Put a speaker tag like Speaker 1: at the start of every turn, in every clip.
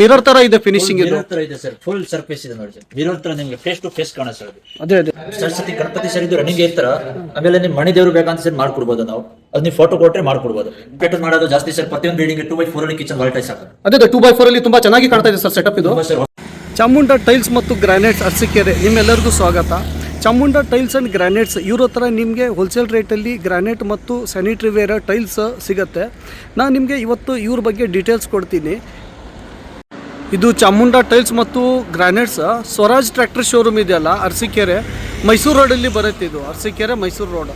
Speaker 1: Mirror ತರ ಇದೆ finishing ಇದು.
Speaker 2: ಮಿರರ್ ತರ ಇದೆ ಸರ್ ಫುಲ್ ಸರ್ಫೇಸ್ ಇದೆ ನೋಡಿ ಸರ್ ಮಿರರ್ ತರ ನಿಮ್ಗೆ ಫೇಸ್ ಟು ಫೇಸ್ ಕಾಣ ಸರ್
Speaker 1: ಅದೇ. ಅದೇ
Speaker 2: ಸರಸ್ವತಿ ಗಣಪತಿ ಸರ್ ಇದು ರನ್ನಿಂಗ್ ಇರ್ತಾರ ಆಮೇಲೆ ನಿಮ್ ಮಣಿ ದೇವ್ರು ಬೇಕಂತ ಸರ್ ಮಾಡ್ಕೊಡ್ಬೋದು ನಾವು. ಅದ್ ನೀವು ಫೋಟೋ ಕೊಟ್ರೆ ಮಾಡ್ಕೊಡ್ಬೋದು. ಪೆಟ್ರೋಲ್ ಮಾಡೋದು ಜಾಸ್ತಿ ಸರ್ ಪ್ರತಿಯೊಂದು ಬಿಲ್ಡಿಂಗ್ ಟೂ ಬೈ ಫೋರ್ ಅಲ್ಲಿ ಕಿಚನ್ ವಾಲ್ಟೈಸ್ ಆಗುತ್ತೆ
Speaker 1: ಅದೇ ಟೂ ಬೈ ಫೋರ್ ಅಲ್ಲಿ ತುಂಬಾ ಚೆನ್ನಾಗಿ ಕಾಣ್ತಾ ಇದೆ ಸರ್ ಸೆಟಪ್ ಇದು. ಚಾಮುಂಡ ಟೈಲ್ಸ್ ಮತ್ತು ಗ್ರಾನೈಟ್ಸ್ ಅರಸೀಕೆರೆ ನಿಮ್ಮೆಲ್ಲರಿಗೂ ಸ್ವಾಗತ. ಚಾಮುಂಡ ಟೈಲ್ಸ್ ಅಂಡ್ ಗ್ರಾನೈಟ್ಸ್ ಇವ್ರ ಹತ್ರ ನಿಮಗೆ ಹೋಲ್ಸೇಲ್ ರೇಟಲ್ಲಿ ಗ್ರಾನೈಟ್ ಮತ್ತು ಸ್ಯಾನಿಟ್ರಿ ವೇರ್ ಟೈಲ್ಸ್ ಸಿಗುತ್ತೆ. ನಾನು ನಿಮಗೆ ಇವತ್ತು ಇವ್ರ ಬಗ್ಗೆ ಡೀಟೇಲ್ಸ್ ಕೊಡ್ತೀನಿ. ಇದು ಚಾಮುಂಡ ಟೈಲ್ಸ್ ಮತ್ತು ಗ್ರಾನೈಟ್ಸ್. ಸ್ವರಾಜ್ ಟ್ರ್ಯಾಕ್ಟರ್ ಶೋರೂಮ್ ಇದೆಯಲ್ಲ, ಅರಸೀಕೆರೆ. ಮೈಸೂರು ರೋಡಲ್ಲಿ ಬರುತ್ತೆ ಇದು, ಅರಸೀಕೆರೆ, ಮೈಸೂರು ರೋಡ್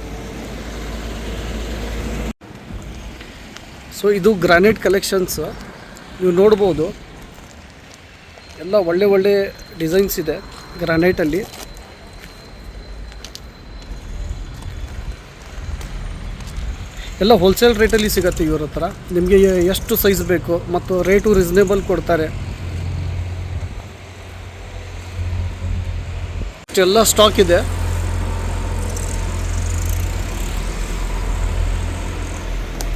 Speaker 1: ಸೊ ಇದು ಗ್ರಾನೈಟ್ ಕಲೆಕ್ಷನ್ಸ್ ನೀವು ನೋಡ್ಬೋದು. ಎಲ್ಲ ಒಳ್ಳೆ ಒಳ್ಳೆ ಡಿಸೈನ್ಸ್ ಇದೆ ಗ್ರಾನೈಟಲ್ಲಿ ಎಲ್ಲ ಹೋಲ್ಸೇಲ್ ರೇಟಲ್ಲಿ ಸಿಗುತ್ತೆ ಇವ್ರ ಹತ್ರ. ನಿಮಗೆ ಎಷ್ಟು ಸೈಜ್ ಬೇಕು ಮತ್ತು ರೇಟು ರೀಸನೇಬಲ್ ಕೊಡ್ತಾರೆ. ಇಷ್ಟೆಲ್ಲ ಸ್ಟಾಕ್ ಇದೆ.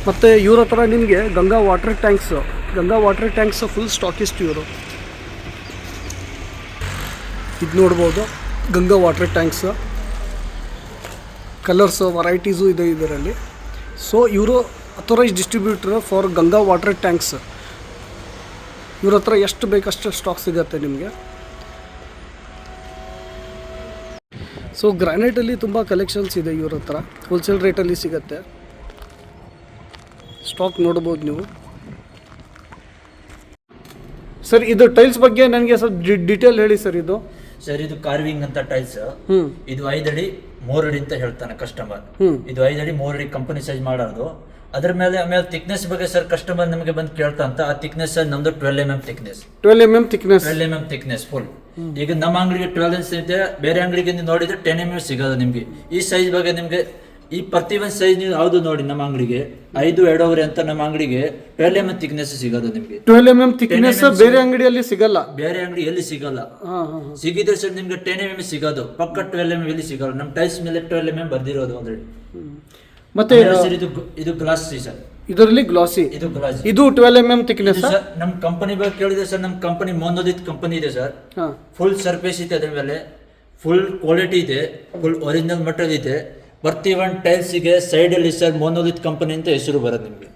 Speaker 1: ಮತ್ತು ಇವ್ರ ಹತ್ರ ನಿಮಗೆ Ganga water tanks Ganga water tanks full stockist ಇವರು. ಇದು ನೋಡ್ಬೋದು, Ganga water tanks colours varieties ಇದೆ ಇದರಲ್ಲಿ. ಸೊ ಇವರು authorise distributor for Ganga water tanks ಇವ್ರ ಹತ್ರ ಎಷ್ಟು ಬೇಕಷ್ಟು ಸ್ಟಾಕ್ ಸಿಗುತ್ತೆ ನಿಮಗೆ? ಸೊ ಗ್ರಾನೈಟಲ್ಲಿ ತುಂಬ ಕಲೆಕ್ಷನ್ಸ್ ಇದೆ ಇವ್ರ ಹತ್ರ. ಹೋಲ್ಸೇಲ್ ರೇಟಲ್ಲಿ ಸಿಗುತ್ತೆ. ಸ್ಟಾಕ್ ನೋಡ್ಬೋದು ನೀವು. ಸರ್ ಇದು ಟೈಲ್ಸ್ ಬಗ್ಗೆ ನನಗೆ ಸ್ವಲ್ಪ ಡಿಟೇಲ್ ಹೇಳಿ ಸರ್ ಇದು.
Speaker 2: ಸರ್ ಇದು ಕಾರ್ವಿಂಗ್ ಅಂತ ಟೈಲ್ಸ್ ಇದು ಐದಡಿ ಮೂರಡಿ ಅಂತ ಹೇಳ್ತಾನೆ ಕಸ್ಟಮರ್. ಇದು ಐದಡಿ ಮೂರಡಿ ಕಂಪನಿ ಸೈಜ್ ಮಾಡೋದು. ಅದ್ರ ಮೇಲೆ ಆಮೇಲೆ ಥಿಕ್ನೆಸ್ ಬಗ್ಗೆ ಸರ್ ಕಸ್ಟಮರ್ ನಿಮಗೆ ಬಂದು ಕೇಳ್ತಾ ಅಂತ ಆ ಥಿಕ್ನೆಸ್ ನಮ್ದು twelve M M thickness
Speaker 1: twelve M M thickness
Speaker 2: twelve M M thickness full ಈಗ ನಮ್ಮ ಅಂಗಡಿಗೆ ಟ್ವೆಲ್ ಎಂ ಇದೆ ಬೇರೆ ಅಂಗಡಿಗೆ ನೀವು ನೋಡಿದ್ರೆ ಟೆನ್ ಎಂ ಎಂ ಸಿಗೋದು ನಿಮಗೆ ಈ ಸೈಜ್ ಬಗ್ಗೆ ನಿಮಗೆ ಈ ಪ್ರತಿ ಒಂದು ಸೈಜ್ ನೀವು ಯಾವುದು ನೋಡಿ ನಮ್ಮ ಅಂಗಡಿಗೆ ಐದು ಎರಡೂವರೆ ಅಂತ ನಮ್ಮ ಅಂಗಡಿಗೆ ಟ್ವೆಲ್ ಎಂ ಎಂ ಥಿಕ್ನೆಸ್ ಸಿಗೋದು ನಿಮಗೆ
Speaker 1: ಟ್ವೆಲ್ ಎಂ ಎಂ ಥಿಕ್ನೆಸ್ ಬೇರೆ ಅಂಗಡಿಯಲ್ಲಿ ಸಿಗಲ್ಲ
Speaker 2: ಬೇರೆ ಅಂಗಡಿ ಎಲ್ಲಿ ಸಿಗಲ್ಲ ಸಿಗಿದ್ರೆ ಸರ್ ನಿಮ್ಗೆ ಟೆನ್ ಎಂ ಎಂ ಸಿಗೋದು ಪಕ್ಕ ಟ್ವೆಲ್ ಎಂ ಎಲ್ಲಿ ಸಿಗಲ್ಲ ನಮ್ಮ ಟೈಸ್ ಮೇಲೆ ಟ್ವೆಲ್ ಎಂ ಎಂ ಬರ್ದಿರೋದು ಆಲ್ರೆಡಿ
Speaker 1: ಮತ್ತೆ
Speaker 2: ಇದು ಇದು ಗ್ಲಾಸ್ ಸರ್.
Speaker 1: ಇದರಲ್ಲಿ ಗ್ಲಾಸಿ
Speaker 2: ಇದು ಗ್ಲಾಸ್
Speaker 1: ಇದು twelve M M thickness
Speaker 2: sir ನಮ್ಮ ಕಂಪನಿ ಬಗ್ಗೆ ಕೇಳಿದೆ ಸರ್ ನಮ್ಮ ಕಂಪನಿ ಮೊನ್ನೋದಿತ್ ಕಂಪನಿ ಇದೆ ಸರ್. ಫುಲ್ ಸರ್ಫೇಸ್ ಇದೆ ಅದ್ರ ಮೇಲೆ. ಫುಲ್ ಕ್ವಾಲಿಟಿ ಇದೆ. ಫುಲ್ ಒರಿಜಿನಲ್ ಮಟೀರಿಯಲ್ ಇದೆ. ಪ್ರತಿ ಒನ್ ಟೈಲ್ಸಿಗೆ ಸೈಡಲ್ಲಿ ಸರ್ ಮೊನೋಲಿತ್ ಕಂಪನಿ ಅಂತ ಹೆಸರು ಬರೋದು ನಿಮಗೆ.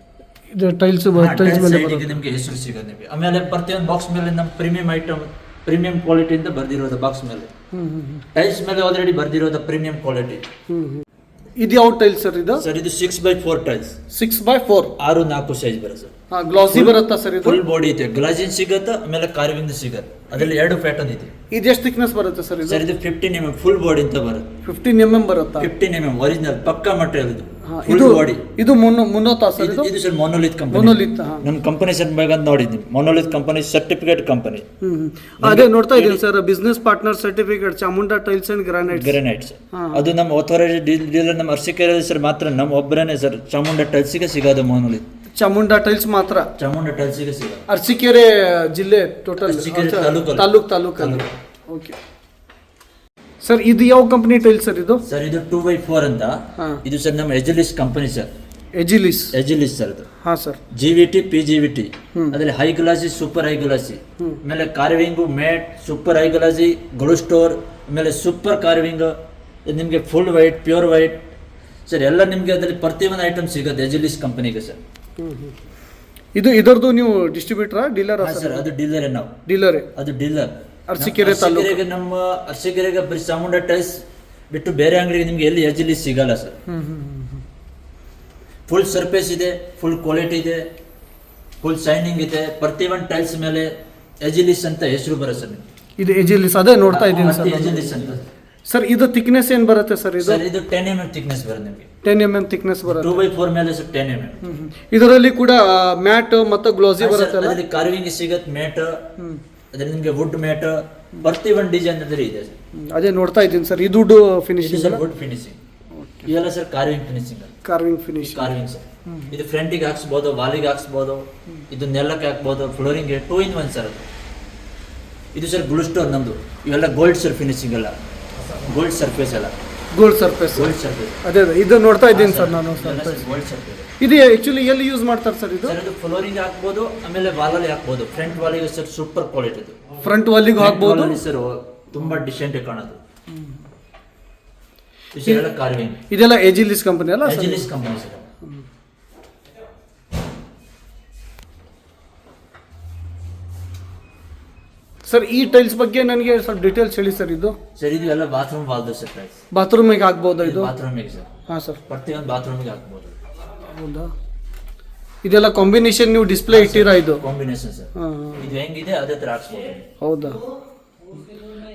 Speaker 1: ಇದು ಟೈಲ್ಸ್ ಟೈಲ್ಸ್ ಮೇಲೆ
Speaker 2: ನಿಮಗೆ ಹೆಸರು ಸಿಗೋದು ನಿಮಗೆ. ಆಮೇಲೆ ಒಂದು ಬಾಕ್ಸ್ ಮೇಲೆ ನಮ್ಮ ಪ್ರೀಮಿಯಂ ಐಟಮ್ ಪ್ರೀಮಿಯಂ ಕ್ವಾಲಿಟಿ ಅಂತ ಬರ್ದಿರೋದು ಬಾಕ್ಸ್ ಮೇಲೆ. ಟೈಲ್ಸ್ ಮೇಲೆ ಆಲ್ರೆಡಿ ಬರ್ದಿರೋದು ಪ್ರೀಮಿಯಂ ಕ್ವಾಲಿಟಿ
Speaker 1: ಇದು ಯಾವ ಟೈಲ್ ಸರ್ ಇದು?
Speaker 2: ಸರ್ ಇದು six by four tiles
Speaker 1: six by four
Speaker 2: ಆರು ನಾಲ್ಕು ಸೈಜ್ ಬರುತ್ತೆ ಸರ್.
Speaker 1: ಹಾಂ ಗ್ಲಾಸಿ ಬರುತ್ತಾ ಸರ್ ಇದು?
Speaker 2: ಫುಲ್ ಬಾಡಿ ಇದೆ. ಗ್ಲಾಸಿನ್ ಸಿಗುತ್ತೆ ಆಮೇಲೆ ಕಾರ್ವಿಂಗ್ ಸಿಗುತ್ತೆ. ಅದರಲ್ಲಿ ಎರಡು ಪ್ಯಾಟರ್ನ್ ಇದೆ.
Speaker 1: ಇದು ಎಷ್ಟು ಥಿಕ್ನೆಸ್ ಬರುತ್ತೆ ಸರ್ ಇದು?
Speaker 2: ಸರ್ ಇದು ಫಿಫ್ಟೀನ್ ಎಂ ಫುಲ್ ಬಾಡಿ ಅಂತ ಬರುತ್ತೆ.
Speaker 1: ಫಿಫ್ಟೀನ್ ಎಂ ಎಂ ಬರುತ್ತಾ?
Speaker 2: ಫಿಫ್ಟೀನ್ ಎಂ ಎಂ ಒರಿಜಿನಲ್ ಪಕ್ಕಾ ಮಟೀರಿಯಲ್ ಇದು
Speaker 1: ಇದು ಇದು ಮುನ್ನೋ ಮುನ್ನೋತಾ ಸರ್ ಇದು?
Speaker 2: ಸರ್ ಮೊನೋಲಿತ್ ಕಂಪನಿ
Speaker 1: ಮೊನೋಲಿತ್
Speaker 2: ನಮ್ಮ ಕಂಪನಿ ಸರ್ ಬೇಗ ನೋಡಿದ್ದೀನಿ ಮೊನೋಲಿತ್ ಕಂಪನಿ ಸರ್ಟಿಫಿಕೇಟ್ ಕಂಪನಿ.
Speaker 1: ಅದೇ ನೋಡ್ತಾ ಇದ್ದೀನಿ sir business partner certificate Chamunda tiles and granites
Speaker 2: granites. ಅದು ನಮ್ಮ ಅಥಾರಿಟಿ ಡೀಲರ್ ನಮ್ಮ ಅರ್ಸಿಕೆರೆ ಸರ್ ಮಾತ್ರ ನಮ್ಮ ಒಬ್ಬರೇನೆ ಸರ್ ಚಾಮುಂಡಾ ಟೈಲ್ಸ್ಗೆ ಸಿಗೋದು ಮೊನೋಲಿತ್
Speaker 1: ಚಾಮುಂಡಾ ಟೈಲ್ಸ್ ಮಾತ್ರ?
Speaker 2: ಚಾಮುಂಡ ಟೈಲ್ಸ್ಗೆ ಸಿಗೋದು.
Speaker 1: ಅರ್ಸಿಕೆರೆ ಜಿಲ್ಲೆ total
Speaker 2: taluk
Speaker 1: taluk taluk. Okay sir ಇದು ಯಾವ ಕಂಪನಿ ಟೈಲ್ ಸರ್ ಇದು?
Speaker 2: ಸರ್ ಇದು ಟೂ ಬೈ ಫೋರ್ ಅಂತ.
Speaker 1: ಹಾಂ.
Speaker 2: ಇದು ಸರ್ ನಮ್ಮ Agilis company sir
Speaker 1: Agilis
Speaker 2: Agilis sir ಅದು.
Speaker 1: ಹಾಂ sir
Speaker 2: G V T P G V T. ಅದರಲ್ಲಿ high glossy super high glossy. ಆಮೇಲೆ carving matte super high glossy ಗಳು ಸ್ಟೋರ್ ಆಮೇಲೆ ಸೂಪರ್ ಕಾರ್ವಿಂಗ್ ನಿಮಗೆ full white pure white sir ಎಲ್ಲ ನಿಮಗೆ ಅದರಲ್ಲಿ ಒಂದು ಐಟಮ್ ಸಿಗುತ್ತೆ ಎಜಿಲಿಸ್ ಕಂಪನಿಗೆ ಸರ್
Speaker 1: ಇದು ಇದರದು ನೀವು ಡಿಸ್ಟ್ರಿಬ್ಯೂಟ್ರಾ ಡೀಲರ್
Speaker 2: ಹಾಂ ಸರ್ ಅದು ಡೀಲರೇ ನಾವು.
Speaker 1: ಡೀಲರೇ
Speaker 2: ಅದು ಡೀಲರ್
Speaker 1: ಅರಸೀಕೆರೆ ತಾಲೂಕು.
Speaker 2: ಅರಸೀಕೆರೆಗೆ ನಮ್ಮ ಅರಸೀಕೆರೆಗೆ ಬರಿ ಚಾಮುಂಡ ಟೈಸ್ ಬಿಟ್ಟು ಬೇರೆ ಅಂಗಡಿಗೆ ನಿಮ್ಗೆ ಎಲ್ಲಿ ಎಜಿಲಿಸ್ ಸಿಗಲ್ಲ ಸರ್. ಫುಲ್ ಸರ್ಫೇಸ್ ಇದೆ ಫುಲ್ ಕ್ವಾಲಿಟಿ ಇದೆ ಫುಲ್ ಶೈನಿಂಗ್ ಇದೆ. ಪ್ರತಿ ಒಂದು ಟೈಲ್ಸ್ ಮೇಲೆ ಎಜಿಲಿಸ್ ಅಂತ ಹೆಸರು ಬರುತ್ತೆ ಸರ್
Speaker 1: ಇದು ಎಜಿಲಿಸ್ ಅದೇ ನೋಡ್ತಾ ಇದ್ದೀನಿ ಸರ್
Speaker 2: ಎಜಿಲಿಸ್ ಅಂತ.
Speaker 1: ಸರ್ ಇದು ಥಿಕ್ನೆಸ್ ಏನು ಬರುತ್ತೆ ಸರ್ ಇದು?
Speaker 2: ಸರ್ ಇದು ಟೆನ್ ಎಂ ಎಂ ಥಿಕ್ನೆಸ್ ಬರುತ್ತೆ ನಿಮಗೆ.
Speaker 1: Ten M M thickness
Speaker 2: two
Speaker 1: ಬರುತ್ತೆ
Speaker 2: ಬೈ ಫೋರ್ ಮೇಲೆ ಸರ್ ಟೆನ್ ಎಂ.
Speaker 1: ಇದರಲ್ಲಿ ಕೂಡ ಮ್ಯಾಟ್ ಮತ್ತು ಬರುತ್ತೆ ಅಲ್ಲ
Speaker 2: ಅದರಲ್ಲಿ ಕಾರ್ವಿಂಗ್ ಸಿಗುತ್ತೆ ಮ್ಯಾಟ್. ಅದ್ರಲ್ಲಿ ನಿಮಗೆ ವುಡ್ ಮ್ಯಾಟ್ ಬರ್ತೀವಿ ಒಂದು ಡಿಸೈನ್ ಅಂದ್ರೆ ಇದೆ ಸರ್.
Speaker 1: ಅದೇ ನೋಡ್ತಾ ಇದ್ದೀನಿ ಸರ್ ಇದು ದುಡ್ಡು ಫಿನಿಶಿಂಗ್
Speaker 2: ಸರ್ ವುಡ್ ಫಿನಿಶಿಂಗ್ ಇವೆಲ್ಲ sir carving finishing
Speaker 1: carving finish
Speaker 2: carving sir. ಇದು ಫ್ರಂಟಿಗೆ ಹಾಕ್ಸ್ಬೋದು ವಾಲಿಗೆ ಹಾಕ್ಸ್ಬೋದು ಇದು ನೆಲಕ್ಕೆ ಹಾಕ್ಬೋದು flooring two in one sir ಅದು. ಇದು ಸರ್ ಗ್ಲೂ ಸ್ಟೋರ್ ನಮ್ಮದು ಇವೆಲ್ಲ ಗೋಲ್ಡ್ ಸರ್ ಫಿನಿಶಿಂಗ್ ಎಲ್ಲ ಗೋಲ್ಡ್ ಸರ್ಫೇಸ್ ಎಲ್ಲ
Speaker 1: ಗೋಲ್ಡ್ ಸರ್ಫೇಸ್
Speaker 2: ಗೋಲ್ಡ್ ಸರ್ಫೇಸ್
Speaker 1: ಅದೇ ಅದೇ. ಇದು ನೋಡ್ತಾ ಇದ್ದೀನಿ ಸರ್ ನಾನು ಸರ್ಫೇಸ್
Speaker 2: ಗೋಲ್ಡ್ ಸರ್ಫೇಸ್
Speaker 1: ಇದು ಆ್ಯಕ್ಚುಲಿ ಎಲ್ಲಿ ಯೂಸ್ ಮಾಡ್ತಾರೆ ಸರ್ ಇದು?
Speaker 2: ಸರ್ ಇದು ಫ್ಲೋರಿಂಗ್ ಹಾಕ್ಬೋದು ಆಮೇಲೆ ವಾಲಲ್ಲಿ ಹಾಕ್ಬೋದು. ಫ್ರಂಟ್ ವಾಲಿಗೆ ಸರ್ ಸೂಪರ್ ಕ್ವಾಲಿಟಿ ಇದು.
Speaker 1: ಫ್ರಂಟ್ ವಾಲಿಗೂ ಹಾಕ್ಬೋದು?
Speaker 2: ಸರ್ ತುಂಬ ಡಿಸೆಂಟ್ ಕಾಣೋದು ಇದೆಲ್ಲ ಕಾರ್ವಿಂಗ್
Speaker 1: ಇದೆಲ್ಲ ಎಜಿಲಿಸ್ ಕಂಪನಿ ಅಲ್ಲ
Speaker 2: ಎಜಿಲಿಸ್ ಕಂಪನಿ ಸರ್.
Speaker 1: ಸರ್ ಈ ಟೈಲ್ಸ್ ಬಗ್ಗೆ ನನಗೆ ಸ್ವಲ್ಪ ಡೀಟೇಲ್ಸ್ ಹೇಳಿ ಸರ್ ಇದು.
Speaker 2: ಸರ್ ಇದು ಎಲ್ಲ ಬಾತ್ರೂಮ್ ವಾಲ್ದು ಸರ್ ಬಾತ್ರೂಮ್
Speaker 1: ಬಾತ್ರೂಮಿಗೆ ಹಾಕ್ಬೋದಾ ಇದು
Speaker 2: ಬಾತ್ರೂಮಿಗೆ ಸರ್
Speaker 1: ಹಾಂ ಸರ್
Speaker 2: ಪ್ರತಿಯೊಂದು ಬಾತ್ರೂಮಿಗೆ ಹಾಕ್ಬೋದು
Speaker 1: ಹೌದಾ? ಇದೆಲ್ಲ ಕಾಂಬಿನೇಷನ್ ನೀವು ಡಿಸ್ಪ್ಲೇ ಇಟ್ಟಿರಾ ಇದು?
Speaker 2: ಕಾಂಬಿನೇಷನ್ ಸರ್
Speaker 1: ಹಾಂ
Speaker 2: ಇದು ಹೆಂಗಿದೆ ಅದೇ ತರ ಹಾಕ್ಸ್ಬೋದು.
Speaker 1: ಹೌದಾ?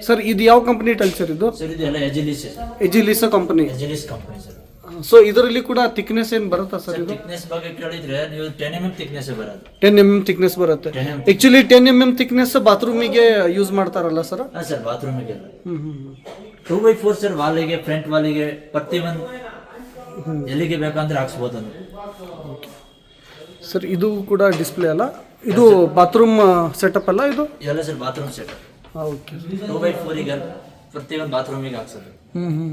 Speaker 1: ಸರ್ ಇದು ಯಾವ ಕಂಪನಿ ಟೈಲ್ಸ್ ಸರ್ ಇದು?
Speaker 2: ಸರ್ ಇದು ಎಲ್ಲ Agilis
Speaker 1: Agilis company
Speaker 2: Agilis company sir
Speaker 1: so ಇದರಲ್ಲಿ ಕೂಡ ಥಿಕ್ನೆಸ್ ಏನು ಬರುತ್ತಾ ಸರ್ ಇದು?
Speaker 2: ಥಿಕ್ನೆಸ್ ಬಗ್ಗೆ ಕೇಳಿದ್ರೆ ನೀವು ಟೆನ್ ಎಂ ಎಂ ಥಿಕ್ನೆಸ್ ಬರೋದು.
Speaker 1: ಟೆನ್ ಎಂ ಎಂ ಥಿಕ್ನೆಸ್ ಬರುತ್ತೆ.
Speaker 2: 10 mm.
Speaker 1: Actually ten M M thickness ಬಾತ್ರೂಮಿಗೆ use ಮಾಡ್ತಾರಲ್ಲ ಸರ್
Speaker 2: ಹಾಂ ಸರ್
Speaker 1: ಬಾತ್ರೂಮಿಗೆ
Speaker 2: ಟೂ ಬೈ ಫೋರ್ ಸರ್ ವಾಲಿಗೆ ಫ್ರಂಟ್ ವಾಲಿಗೆ ಪ್ರತಿ ಒಂದು ಎಲ್ಲಿಗೆ ಬೇಕಂದ್ರೆ ಹಾಕ್ಸ್ಬೋದು ಅದು
Speaker 1: ಸರ್ ಇದು ಕೂಡ ಡಿಸ್ಪ್ಲೇ ಅಲ್ಲ? ಇದು ಬಾತ್ರೂಮ್ ಸೆಟಪ್ ಅಲ್ಲ ಇದು?
Speaker 2: ಎಲ್ಲ sir bathroom set
Speaker 1: okay
Speaker 2: two by ಫೋರಿಗೆ ಪ್ರತಿ ಒಂದು ಬಾತ್ರೂಮಿಗೆ ಹಾಕ್ಸೋದು.
Speaker 1: ಹ್ಞೂ ಹ್ಞೂ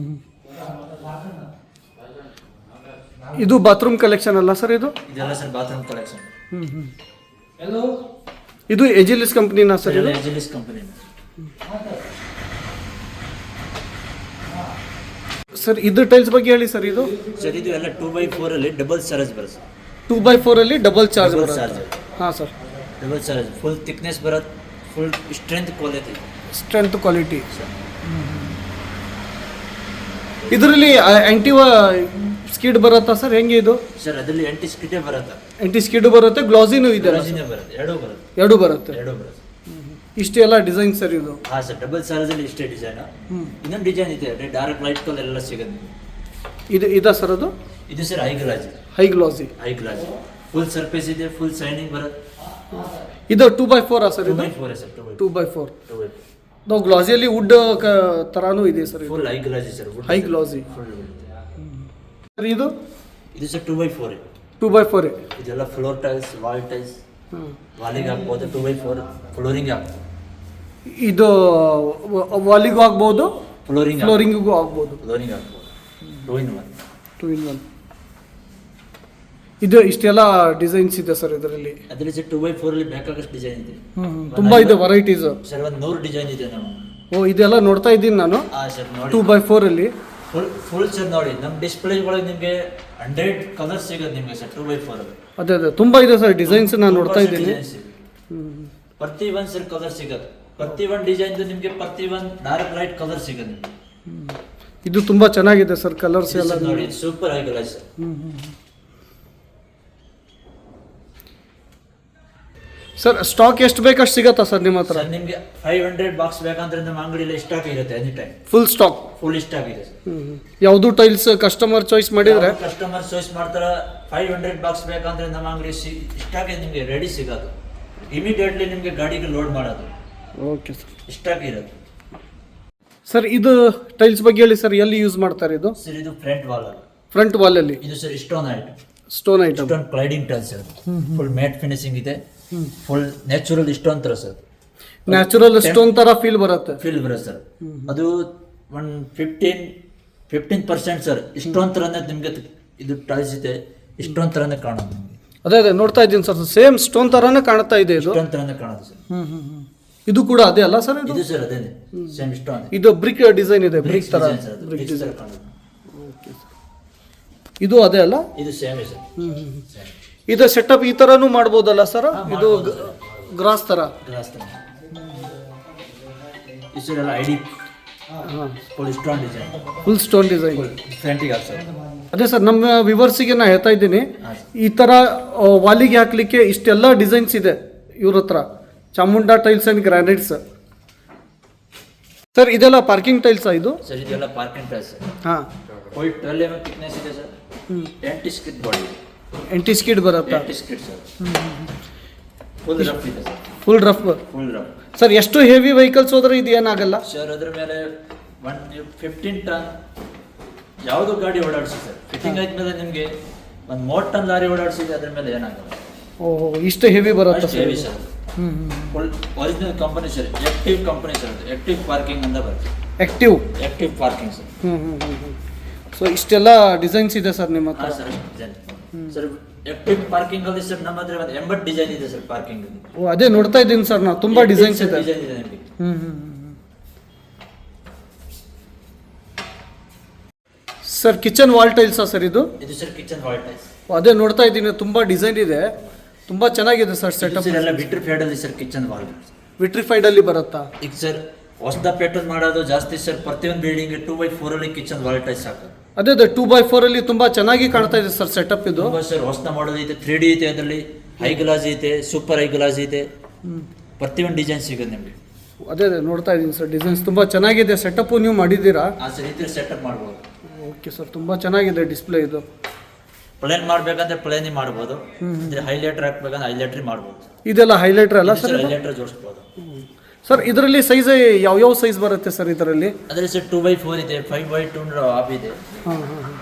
Speaker 1: ಇದು ಬಾತ್ರೂಮ್ ಕಲೆಕ್ಷನ್ ಅಲ್ಲ ಸರ್ ಇದು?
Speaker 2: ಇದೆಲ್ಲ ಸರ್ ಬಾತ್ರೂಮ್ ಕಲೆಕ್ಷನ್
Speaker 1: ಹ್ಞೂ ಹ್ಞೂ ಇದು ಎಜಿಲಿಸ್ ಕಂಪ್ನಿನಾ ಸರ್ ಇದು?
Speaker 2: ಎಜಿಲಿಸ್ ಕಂಪನಿ
Speaker 1: ಸರ್ ಇದು ಟೈಲ್ಸ್ ಬಗ್ಗೆ ಹೇಳಿ ಸರ್ ಇದು?
Speaker 2: ಸರ್ ಇದು ಎಲ್ಲ ಟೂ ಬೈ ಫೋರ್ ಅಲ್ಲಿ ಡಬಲ್ ಚಾರ್ಜ್ ಬರುತ್ತೆ
Speaker 1: ಟೂ ಬೈ ಫೋರಲ್ಲಿ ಡಬಲ್ ಚಾರ್ಜ್
Speaker 2: ಡಬಲ್
Speaker 1: ಬರುತ್ತೆ.
Speaker 2: ಚಾರ್ಜ್
Speaker 1: ಹಾಂ sir
Speaker 2: double charge full thickness ಬರುತ್ತೆ. Full strength quality
Speaker 1: strength quality ಇದರಲ್ಲಿ ಆ್ಯಂಟಿವ ಸ್ಕಿಡ್ ಬರುತ್ತಾ ಸರ್? ಹೆಂಗೆ ಇದು?
Speaker 2: ಸರ್ ಅದರಲ್ಲಿ ಎಂಟಿ ಸ್ಕಿಡ್ ಬರುತ್ತೆ.
Speaker 1: ಎಂಟಿ ಸ್ಕಿಡ್ ಬರುತ್ತೆ ಗ್ಲಾಸಿನೂ ಇದೆ
Speaker 2: ಎರಡು ಬರುತ್ತೆ. ಎರಡೂ ಬರುತ್ತೆ.
Speaker 1: ಎರಡೂ ಬರುತ್ತೆ?
Speaker 2: ಎರಡೂ ಬರುತ್ತೆ.
Speaker 1: ಇಷ್ಟೆಲ್ಲ ಡಿಸೈನ್ ಸರ್ ಇದು?
Speaker 2: ಹಾಂ ಸರ್ ಡಬಲ್ ಅಲ್ಲಿ ಇಷ್ಟೇ ಡಿಸೈನ್ ಇನ್ನೊಂದು ಡಿಸೈನ್ ಇದೆ ಡಾರ್ಕ್ ಲೈಟ್ ಕಲರ್ ಎಲ್ಲ ಸಿಗುತ್ತೆ.
Speaker 1: ಇದು ಇದಾ ಸರ್ ಅದು?
Speaker 2: ಇದು sir high glass
Speaker 1: high glossy
Speaker 2: high glass full surface ಇದೆ ಫುಲ್ ಶೈನಿಂಗ್ ಬರುತ್ತೆ.
Speaker 1: ಇದು ಟೂ ಬೈ ಫೋರಾ ಸರ್ ಇದು?
Speaker 2: By four sir two by
Speaker 1: four ನಾವು ಗ್ಲಾಸಿಯಲ್ಲಿ ವುಡ್ ತರಾನು ಇದೆ sir
Speaker 2: full high glossy sir
Speaker 1: high glossy
Speaker 2: full
Speaker 1: ಇದು?
Speaker 2: ಇದು sir two by four
Speaker 1: two by four
Speaker 2: ಇದೆಲ್ಲ ಫ್ಲೋರ್ ಟೈಲ್ಸ್ ವಾಲ್ ಟೈಲ್ಸ್ ವಾಲಿಗೆ ಹಾಕ್ಬೋದು ಟೂ ಬೈ ಫೋರ್ ಫ್ಲೋರಿಂಗ್ ಹಾಕ್ಬೋದು.
Speaker 1: ಇದು ವಾಲಿಗೂ ಆಗ್ಬೋದು
Speaker 2: ಫ್ಲೋರಿಂಗ್
Speaker 1: ಫ್ಲೋರಿಂಗಿಗೂ ಆಗ್ಬೋದು
Speaker 2: ಫ್ಲೋರಿಂಗ್ ಹಾಕ್ಬೋದು. Two in one
Speaker 1: two in one ಇದು ಇಷ್ಟೆಲ್ಲ ಡಿಸೈನ್ಸ್ ಇದೆ ಸರ್ ಇದರಲ್ಲಿ.
Speaker 2: ಅದರಲ್ಲಿ ಸರ್ ಟೂ ಬೈ ಫೋರಲ್ಲಿ ಬೇಕಾದಷ್ಟು ಡಿಸೈನ್ ಇದೆ.
Speaker 1: ತುಂಬ ಇದೆ ವೆರೈಟೀಸ್
Speaker 2: ಸರ್ ಒಂದು ನೂರು ಡಿಸೈನ್ ಇದೆ ನಾವು
Speaker 1: ಓ ಇದೆಲ್ಲ ನೋಡ್ತಾ ಇದ್ದೀನಿ ನಾನು. ಟೂ ಬೈ ಫೋರಲ್ಲಿ
Speaker 2: ಫುಲ್ ಫುಲ್ ಸರ್ ನೋಡಿ. ನಮ್ಮ ಡಿಸ್ಪ್ಲೇ ಒಳಗೆ ನಿಮಗೆ ಹಂಡ್ರೆಡ್ ಕಲರ್ ಸಿಗೋದು ನಿಮಗೆ ಸರ್ ಟೂ ಬೈ ಫೋರ್
Speaker 1: ಅದೇ ಅದೇ. ತುಂಬ ಇದೆ ಸರ್ ಡಿಸೈನ್ಸ್ ನಾನು ನೋಡ್ತಾ ಇದ್ದೀನಿ.
Speaker 2: ಪ್ರತಿ ಒಂದು ಸರ್ ಕಲರ್ ಸಿಗೋದು ಪ್ರತಿ ಒಂದು ಡಿಸೈನ್ದು ನಿಮಗೆ ಪ್ರತಿ ಒಂದು ಡಾರ್ಕ್ ಲೈಟ್ ಕಲರ್ ಸಿಗೋದು ನಿಮಗೆ.
Speaker 1: ಇದು ತುಂಬ ಚೆನ್ನಾಗಿದೆ ಸರ್ ಕಲರ್ಸ್ ಎಲ್ಲ
Speaker 2: ನೋಡಿ ಸೂಪರ್ ಆಗಿಲ್ಲ ಸರ್
Speaker 1: ಸರ್ ಸ್ಟಾಕ್ ಎಷ್ಟು ಬೇಕಷ್ಟು ಸಿಗತ್ತಾ ಸರ್ ನಿಮ್ಮ ಹತ್ರ?
Speaker 2: ಸರ್ ನಿಮಗೆ ಫೈವ್ ಹಂಡ್ರೆಡ್ ಬಾಕ್ಸ್ ಬೇಕಂದ್ರೆ ನಮ್ಮ ಅಂಗಡಿಯಲ್ಲಿ ಸ್ಟಾಕ್ ಇರುತ್ತೆ any time
Speaker 1: full stock
Speaker 2: full stock ಇದೆ ಸರ್.
Speaker 1: ಯಾವುದು ಟೈಲ್ಸ್ ಕಸ್ಟಮರ್ ಚಾಯ್ಸ್ ಮಾಡಿದರೆ?
Speaker 2: ಕಸ್ಟಮರ್ ಚಾಯ್ಸ್ ಮಾಡ್ತಾರೆ ಫೈವ್ ಹಂಡ್ರೆಡ್ ಬಾಕ್ಸ್ ಬೇಕಂದ್ರೆ ನಮ್ಮ ಅಂಗಡಿ ಸ್ಟಾಕ್ ನಿಮಗೆ ರೆಡಿ ಸಿಗೋದು. ಇಮಿಡಿಯೇಟ್ಲಿ ನಿಮಗೆ ಗಾಡಿಗೆ ಲೋಡ್ ಮಾಡೋದು.
Speaker 1: ಓಕೆ ಸರ್
Speaker 2: ಸ್ಟಾಕ್ ಇರೋದು.
Speaker 1: ಸರ್ ಇದು ಟೈಲ್ಸ್ ಬಗ್ಗೆ ಹೇಳಿ ಸರ್ ಎಲ್ಲಿ ಯೂಸ್ ಮಾಡ್ತಾರೆ ಇದು?
Speaker 2: ಸರ್ ಇದು ಫ್ರಂಟ್ ವಾಲ್
Speaker 1: ಫ್ರಂಟ್ ವಾಲಲ್ಲಿ
Speaker 2: ಇದು ಸರ್ ಸ್ಟೋನ್ ಐಟ್
Speaker 1: stone item
Speaker 2: stone cladding tiles full matt finishing ಇದೆ. ಫುಲ್ ನ್ಯಾಚುರಲ್ ಸ್ಟೋನ್ ತರ ಸರ್.
Speaker 1: ನ್ಯಾಚುರಲ್ ಸ್ಟೋನ್ ಥರ ಫೀಲ್ ಬರುತ್ತೆ.
Speaker 2: ಫೀಲ್ ಬರುತ್ತೆ ಸರ್. ಅದು one fifteen fifteen percent sir. ಇಷ್ಟೊಂದು ಥರನೇ ನಿಮಗೆ ಇದು ಟೈಲ್ಸ್ ಇದೆ ಇಷ್ಟೊಂದು ಥರನೇ ಕಾಣೋದು ನಿಮಗೆ.
Speaker 1: ಅದೇ ಅದೇ ನೋಡ್ತಾ ಇದ್ದೀನಿ ಸರ್. ಸೇಮ್ ಸ್ಟೋನ್ ಥರನೇ ಕಾಣ್ತಾ ಇದೆ ಇದು.
Speaker 2: ಇಷ್ಟೊಂದು ಥರನೇ ಕಾಣೋದು ಸರ್.
Speaker 1: ಇದು ಕೂಡ ಅದೇ ಅಲ್ಲ ಸರ್ ಇದು?
Speaker 2: ಸರ್ ಅದೇನೆ ಸೇಮ್ ಸ್ಟೋನ್
Speaker 1: ಇದು ಬ್ರಿಕ್ ಡಿಸೈನ್ ಇದೆ ಬ್ರಿಕ್ ತರ
Speaker 2: ಸರ್
Speaker 1: ಬ್ರಿಕ್ ಡಿಸೈನ್ ಕಾಣುತ್ತೆ.
Speaker 2: ಕಾಣೋದು
Speaker 1: ಇದು ಅದೇ ಅಲ್ಲ?
Speaker 2: ಇದು ಸೇಮ್ ಸರ್.
Speaker 1: ಇದು ಸೆಟಪ್ ಈ ತರನು ಮಾಡ್ಬೋದಲ್ಲ ಸರ್ ಇದು ಗ್ರಾಸ್ ತರ?
Speaker 2: ಗ್ಲಾಸ್ ಥರ ಇದು ID full stone design
Speaker 1: full stone design
Speaker 2: ಫ್ರಂಟಿಗೆ ಹಾಕ್ಸೋದು.
Speaker 1: ಅದೇ ಸರ್ ನಮ್ಮ ವಿವರ್ಸಿಗೆ ನಾ ಹೇಳ್ತಾ ಇದ್ದೀನಿ ಈ ತರ ವಾಲಿಗೆ ಹಾಕಲಿಕ್ಕೆ ಇಷ್ಟೆಲ್ಲ ಡಿಸೈನ್ಸ್ ಇದೆ ಇವ್ರ ಹತ್ರ. Chamunda tiles and granites sir ಇದೆಲ್ಲ ಪಾರ್ಕಿಂಗ್ ಟೈಲ್ಸಾ ಇದು?
Speaker 2: ಸರ್ ಇದೆಲ್ಲ ಪಾರ್ಕಿಂಗ್ ಟೈಲ್ಸ್
Speaker 1: ಹಾಂ.
Speaker 2: ಟ್ವೆಲ್ ಎಂ ಥಿಕ್ನೆಸ್ ಇದೆ sir anti skid body
Speaker 1: anti skid ಬರುತ್ತಾ?
Speaker 2: ಸರ್ ಫುಲ್ ರಫ್ ಇದೆ sir
Speaker 1: full rough
Speaker 2: full rough
Speaker 1: sir ಎಷ್ಟು ಹೆವಿ ವೆಹಿಕಲ್ಸ್ ಹೋದ್ರೆ ಇದು ಏನಾಗಲ್ಲ?
Speaker 2: ಸರ್ ಅದ್ರ ಮೇಲೆ ಒನ್ ಫಿಫ್ಟೀನ್ ಟನ್ ಯಾವುದು ಗಾಡಿ ಓಡಾಡಿಸಿ ಸರ್ ಫಿಟ್ಟಿಂಗ್ ಆದ್ಮೇಲೆ ನಿಮಗೆ ಒಂದು ಮೂವತ್ತು ಟನ್ ಲಾರಿ ಓಡಾಡಿಸಿದೆ ಅದ್ರ ಮೇಲೆ ಏನಾಗಲ್ಲ.
Speaker 1: ಓಹೋ ಇಷ್ಟು ಹೆವಿ ಬರುತ್ತೆ
Speaker 2: ಅಷ್ಟು
Speaker 1: ಸರ್
Speaker 2: ಹೆವಿ ಸರ್
Speaker 1: ಹ್ಞೂ
Speaker 2: full original company sir active company sir active parking ಅಂತ ಬರುತ್ತೆ.
Speaker 1: ಆ್ಯಕ್ಟಿವ್
Speaker 2: ಆಕ್ಟಿವ್ ಪಾರ್ಕಿಂಗ್ ಸರ್
Speaker 1: ಹ್ಞೂ ಹ್ಞೂ ಹ್ಞೂ ಹ್ಞೂ ಸೊ ಇಷ್ಟೆಲ್ಲ ಡಿಸೈನ್ಸ್ ಇದೆ ಸರ್ ನಿಮ್ಮ
Speaker 2: ಹಾಂ
Speaker 1: ಹತ್ರ
Speaker 2: sir design sir active parking ಅಲ್ಲಿ ಸರ್ ನಮ್ಮ ಹತ್ರ ಒಂದು ಎಂಬತ್ತು ಡಿಸೈನ್ ಇದೆ ಸರ್ ಪಾರ್ಕಿಂಗ್
Speaker 1: ಓ ಅದೇ ನೋಡ್ತಾ ಇದ್ದೀನಿ ಸರ್ ನಾವು ತುಂಬ ಡಿಸೈನ್ಸ್ ಇದೆ.
Speaker 2: ಡಿಸೈನ್ ಇದೆ ನಿಮಗೆ.
Speaker 1: ಸರ್ ಕಿಚನ್ ವಾಲ್ ಟೈಲ್ಸಾ ಸರ್ ಇದು?
Speaker 2: ಇದು ಸರ್ ಕಿಚನ್ ವಾಲ್ ಟೈಲ್ಸ್
Speaker 1: ಓ, ಅದೇ ನೋಡ್ತಾ ಇದ್ದೀನಿ. ತುಂಬಾ ಡಿಸೈನ್ ಇದೆ. ತುಂಬಾ ಚೆನ್ನಾಗಿದೆ ಸರ್ ಸೆಟಪ್
Speaker 2: ಸರ್ ಎಲ್ಲ ವಿಟ್ರಿಫೈಡ್ ಅಲ್ಲಿ ಸರ್ ಕಿಚನ್ ವಾಲ್
Speaker 1: ವಿಟ್ರಿಫೈಡಲ್ಲಿ ಬರುತ್ತಾ?
Speaker 2: ಈಗ ಸರ್ ಹೊಸದ ಪೆಟ್ರೋಲ್ ಮಾಡೋದು ಜಾಸ್ತಿ ಸರ್ ಪ್ರತಿಯೊಂದು ಬಿಲ್ಡಿಂಗ್ ಟೂ ಬೈ ಫೋರ್ ಅಲ್ಲಿ ಕಿಚನ್ ವಾಲ್ ಟೈಲ್ಸ್ ಹಾಕೋದು.
Speaker 1: ಅದೇ ಅದೇ ಟೂ ಬೈ ಫೋರ್ ಅಲ್ಲಿ ತುಂಬಾ ಚೆನ್ನಾಗಿ ಕಾಣ್ತಾ ಇದೆ ಸರ್ ಸೆಟಪ್ ಇದು.
Speaker 2: ತುಂಬಾ ಸರ್ ಹೊಸ ಮಾಡೋದು ಐತೆ ತ್ರೀ ಡಿ ಐತೆ ಅದರಲ್ಲಿ ಹೈ ಗ್ಲಾಸ್ ಐತೆ ಸೂಪರ್ ಹೈ ಗ್ಲಾಸ್ ಐತೆ. ಪ್ರತಿಯೊಂದು ಡಿಸೈನ್ ಸಿಗುತ್ತೆ ನಿಮಗೆ.
Speaker 1: ಅದೇ ಅದೇ ನೋಡ್ತಾ ಇದ್ದೀನಿ ಸರ್ ಡಿಸೈನ್ಸ್ ತುಂಬಾ ಚೆನ್ನಾಗಿದೆ ಸೆಟಪ್ಪು ನೀವು ಮಾಡಿದ್ದೀರಾ?
Speaker 2: ಆ ಸರ್ ಇದ್ರೆ ಸೆಟಪ್ ಮಾಡ್ಬೋದು.
Speaker 1: ಓಕೆ ಸರ್ ತುಂಬಾ ಚೆನ್ನಾಗಿದೆ ಡಿಸ್ಪ್ಲೇ ಇದು.
Speaker 2: ಪ್ಲೇನ್ ಮಾಡ್ಬೇಕಂದ್ರೆ ಪ್ಲೇನಿ ಮಾಡ್ಬೋದು. ಅಂದ್ರೆ ಹೈಲೈಟರ್ ಹಾಕ್ಬೇಕಂದ್ರೆ ಹೈಲೈಟ್ರಿ ಮಾಡ್ಬೋದು.
Speaker 1: ಇದೆಲ್ಲ ಹೈಲೈಟರ್ ಅಲ್ಲ ಸರ್
Speaker 2: ಹೈಲೈಟರ್ ಜೋಡಿಸ್ಬೋದು.
Speaker 1: ಸರ್ ಇದರಲ್ಲಿ ಸೈಜ್ ಯಾವ ಸೈಜ್ ಬರುತ್ತೆ ಸರ್ ಇದರಲ್ಲಿ?
Speaker 2: ಅದರಲ್ಲಿ ಸರ್ ಟೂ ಬೈ ಫೋರ್ ಇದೆ ಫೈವ್ ಬೈ ಟೂ ಆಫ್ ಇದೆ.
Speaker 1: ಹಾಂ ಹಾಂ ಹಾಂ.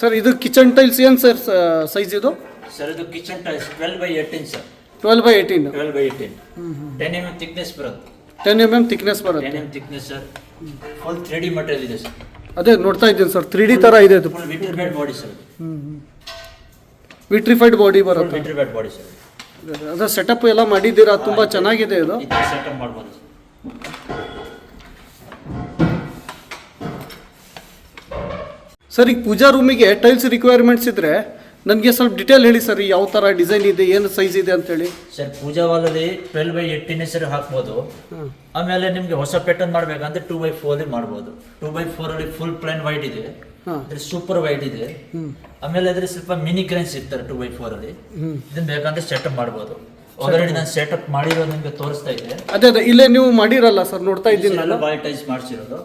Speaker 1: ಸರ್ ಇದು ಕಿಚನ್ ಟೈಲ್ಸ್ ಏನು ಸರ್ ಸೈಜ್ ಇದು?
Speaker 2: ಸರ್ ಇದು kitchen tiles twelve by eighteen sir
Speaker 1: twelve by eighteen
Speaker 2: twelve by eighteen ten M M thickness ಬರುತ್ತೆ.
Speaker 1: Ten M M thickness
Speaker 2: ten
Speaker 1: ಬರುತ್ತೆ
Speaker 2: M thickness sir full three D material ಇದೆ sir
Speaker 1: ಅದೇ ನೋಡ್ತಾ ಇದ್ದೀನಿ sir three D ಥರ ಇದೆ. ಇದು
Speaker 2: full vitrified bed sir
Speaker 1: vitrified body ಬರುತ್ತೆ.
Speaker 2: ವಿಟ್ರಿಫೈಡ್ ಬಾಡಿ ಸರ್
Speaker 1: ಅದೇ ಸೆಟಪ್ ಎಲ್ಲ ಮಾಡಿದ್ದೀರಾ? ತುಂಬ ಚೆನ್ನಾಗಿದೆ ಇದು.
Speaker 2: ಇದು ಸೆಟಪ್ ಮಾಡ್ಬೋದು. ಸರ್
Speaker 1: ಸರ್ ಈಗ ಪೂಜಾ ರೂಮಿಗೆ ಟೈಲ್ಸ್ ರಿಕ್ವೈರ್ಮೆಂಟ್ಸ್ ಇದ್ರೆ ನನಗೆ ಸ್ವಲ್ಪ ಡಿಟೇಲ್ ಹೇಳಿ ಸರ್ ಯಾವ ಥರ ಡಿಸೈನ್ ಇದೆ ಏನು ಸೈಜ್ ಇದೆ ಅಂತೇಳಿ.
Speaker 2: ಸರ್ ಪೂಜಾ ವಾಲಲ್ಲಿ ಟ್ವೆಲ್ ಬೈ ಏಯ್ಟೀನ್ ಸರ್ ಹಾಕ್ಬೋದು. ಆಮೇಲೆ ನಿಮಗೆ ಹೊಸ ಪ್ಯಾಟರ್ನ್ ಮಾಡಬೇಕಂದ್ರೆ ಟೂ ಬೈ ಫೋರ್ ಮಾಡ್ಬೋದು. ಟೂ ಬೈ ಫೋರಲ್ಲಿ ಅಲ್ಲಿ ಫುಲ್ ಪ್ಲೇನ್ ವೈಟ್ ಇದೆ.
Speaker 1: ಹಾಂ.
Speaker 2: ಅದ್ರ ಸೂಪರ್ ವೈಟ್ ಇದೆ. ಆಮೇಲೆ ಅದ್ರ ಸ್ವಲ್ಪ ಮಿನಿ ಗ್ರೈನ್ಸ್ ಇರ್ತಾರೆ ಟೂ ಬೈ ಫೋರ್ ಅಲ್ಲಿ. ಇದನ್ನ ಬೇಕಂದ್ರೆ ಸೆಟಪ್ ಮಾಡ್ಬೋದು. ಆಲ್ರೆಡಿ ನಾನು ಸೆಟಪ್ ಮಾಡಿರೋ ನಿಮಗೆ ತೋರಿಸ್ತಾ ಇದ್ದೆ.
Speaker 1: ಅದೇ ಅದೇ ಇಲ್ಲೇ ನೀವು ಮಾಡಿರಲ್ಲ ಸರ್ ನೋಡ್ತಾ ಇದ್ದೀನಿ ನಾನು
Speaker 2: ಬಾಯ್ ಟೈಸ್ ಮಾಡಿಸಿರೋದು.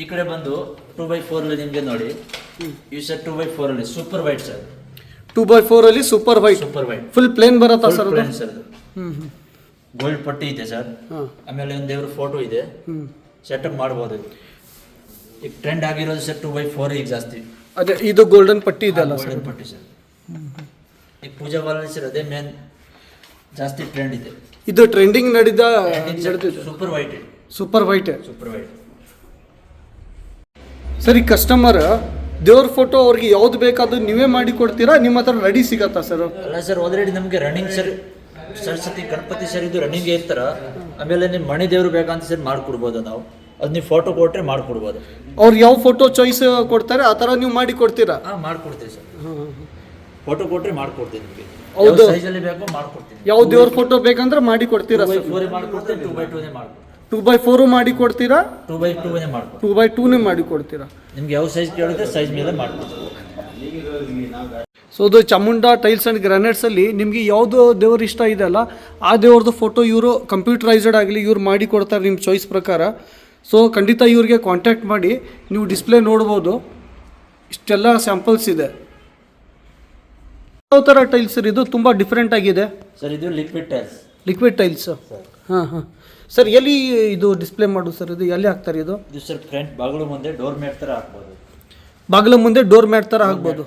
Speaker 2: ಈ ಕಡೆ ಬಂದು ಟೂ ಬೈ ಫೋರ್ ಅಲ್ಲಿ ನಿಮಗೆ ನೋಡಿ. ಯು ಸರ್ ಟೂ ಬೈ ಫೋರ್ ಅಲ್ಲಿ super white sir
Speaker 1: two by ಫೋರಲ್ಲಿ super white
Speaker 2: super white
Speaker 1: full plain ಬರುತ್ತಾ ಸರ್ ಅದು?
Speaker 2: ಸರ್ ಗೋಲ್ಡ್ ಪಟ್ಟಿ ಇದೆ ಸರ್ ಆಮೇಲೆ ಒಂದು ದೇವ್ರ ಫೋಟೋ ಇದೆ. ಸೆಟಪ್ ಮಾಡ್ಬೋದು. ಇದು. ಈಗ ಟ್ರೆಂಡ್ ಆಗಿರೋದು ಸರ್ ಟು ಬೈ ಫೋರ್ ಈಗ ಜಾಸ್ತಿ.
Speaker 1: ಅದೇ ಇದು ಗೋಲ್ಡನ್ ಪಟ್ಟಿ ಇದೆ ಸರ್?
Speaker 2: ಗೋಲ್ಡನ್ ಪಟ್ಟಿ ಸರ್. ಈಗ ಪೂಜಾ ಬಾಲನ್ ಸರ್ ಅದೇ ಮೇನ್ ಜಾಸ್ತಿ ಟ್ರೆಂಡ್ ಇದೆ.
Speaker 1: ಇದು ಟ್ರೆಂಡಿಂಗ್ ನಡೆದ
Speaker 2: super white
Speaker 1: super white
Speaker 2: super white
Speaker 1: sir ಈ ಕಸ್ಟಮರ್ ದೇವ್ರ ಫೋಟೋ ಅವ್ರಿಗೆ ಯಾವ್ದು ಬೇಕಾದ್ರೂ ನೀವೇ ಮಾಡಿ ಕೊಡ್ತೀರಾ? ನಿಮ್ಮ ಹತ್ರ ರೆಡಿ ಸಿಗತ್ತಾ ಸರ್?
Speaker 2: ಅಲ್ಲ ಸರ್ ಆಲ್ರೆಡಿ ನಮಗೆ running sir Saraswati Ganapati sir ಇದು ರನ್ನಿಂಗ್ ಇರ್ತಾರ. ಆಮೇಲೆ ನಿಮ್ಮ ಮಣಿ ದೇವ್ರು ಬೇಕಂತ ಸರ್ ಮಾಡ್ಕೊಡ್ಬೋದು ನಾವು? ಅದು ನೀವು ಫೋಟೋ ಕೊಟ್ಟರೆ ಮಾಡಿಕೊಡ್ಬೋದು.
Speaker 1: ಅವ್ರು ಯಾವ ಫೋಟೋ ಚಾಯ್ಸ್ ಕೊಡ್ತಾರೆ ಆ ಥರ ನೀವು ಮಾಡಿ ಕೊಡ್ತೀರಾ?
Speaker 2: ಹಾಂ ಮಾಡಿಕೊಡ್ತೀವಿ ಸರ್. ಫೋಟೋ ಕೊಟ್ಟರೆ ಮಾಡಿಕೊಡ್ತೀನಿ ನಿಮಗೆ.
Speaker 1: ಹೌದು.
Speaker 2: ಸೈಜಲ್ಲಿ ಬೇಕೋ ಮಾಡಿಕೊಡ್ತೀನಿ
Speaker 1: ಯಾವ ದೇವ್ರ ಫೋಟೋ ಬೇಕಂದ್ರೆ ಮಾಡಿ ಕೊಡ್ತೀರಾ ಸರ್?
Speaker 2: ಫೋರೇ ಮಾಡಿಕೊಡ್ತೀನಿ ಟೂ ಬೈ ಟೂನೇ ಮಾಡಿ
Speaker 1: ಟೂ ಬೈ ಫೋರು ಮಾಡಿ ಕೊಡ್ತೀರಾ?
Speaker 2: ಟೂ ಬೈ ಟೂನೇ ಮಾಡಿ
Speaker 1: ಟೂ ಬೈ ಟೂನೇ ಮಾಡಿ ಕೊಡ್ತೀರಾ?
Speaker 2: ನಿಮ್ಗೆ ಯಾವ ಸೈಜ್ ಕೇಳಿದ್ರೆ ಸೈಜ್ ಮೇಲೆ ಮಾಡಿಕೊಡ್ತೀವಿ.
Speaker 1: ಸೊ ಅದು ಚಾಮುಂಡ ಟೈಲ್ಸ್ ಆ್ಯಂಡ್ ಗ್ರಾನೈಟ್ಸಲ್ಲಿ ನಿಮಗೆ ಯಾವುದು ದೇವ್ರ ಇಷ್ಟ ಇದೆ ಅಲ್ಲ ಆ ದೇವ್ರದ್ದು ಫೋಟೋ ಇವರು ಕಂಪ್ಯೂಟರೈಸ್ಡ್ ಆಗಲಿ ಇವ್ರು ಮಾಡಿ ಕೊಡ್ತಾರೆ ನಿಮ್ಮ ಚಾಯ್ಸ್ ಪ್ರಕಾರ. ಸೊ ಖಂಡಿತ ಇವ್ರಿಗೆ ಕಾಂಟ್ಯಾಕ್ಟ್ ಮಾಡಿ ನೀವು ಡಿಸ್ಪ್ಲೇ ನೋಡ್ಬೋದು. ಇಷ್ಟೆಲ್ಲ ಸ್ಯಾಂಪಲ್ಸ್ ಇದೆ. ಯಾವ ಥರ ಟೈಲ್ಸ್ ಸರ್ ಇದು ತುಂಬ ಡಿಫ್ರೆಂಟ್ ಆಗಿದೆ.
Speaker 2: ಸರ್ ಇದು ಲಿಕ್ವಿಡ್ ಟೈಲ್ಸ್
Speaker 1: ಲಿಕ್ವಿಡ್ ಟೈಲ್ಸ್ ಹಾಂ ಹಾಂ. ಸರ್ ಎಲ್ಲಿ ಇದು ಡಿಸ್ಪ್ಲೇ ಮಾಡು ಸರ್ ಇದು ಎಲ್ಲಿ ಹಾಕ್ತಾರೆ ಇದು?
Speaker 2: ಇದು ಸರ್ ಫ್ರಂಟ್ ಬಾಗಿಲು ಮುಂದೆ ಡೋರ್ ಮ್ಯಾಟ್ ಥರ ಹಾಕ್ಬೋದು.
Speaker 1: ಬಾಗಿಲ ಮುಂದೆ ಡೋರ್ ಮ್ಯಾಟ್ ಥರ ಹಾಕ್ಬೋದು.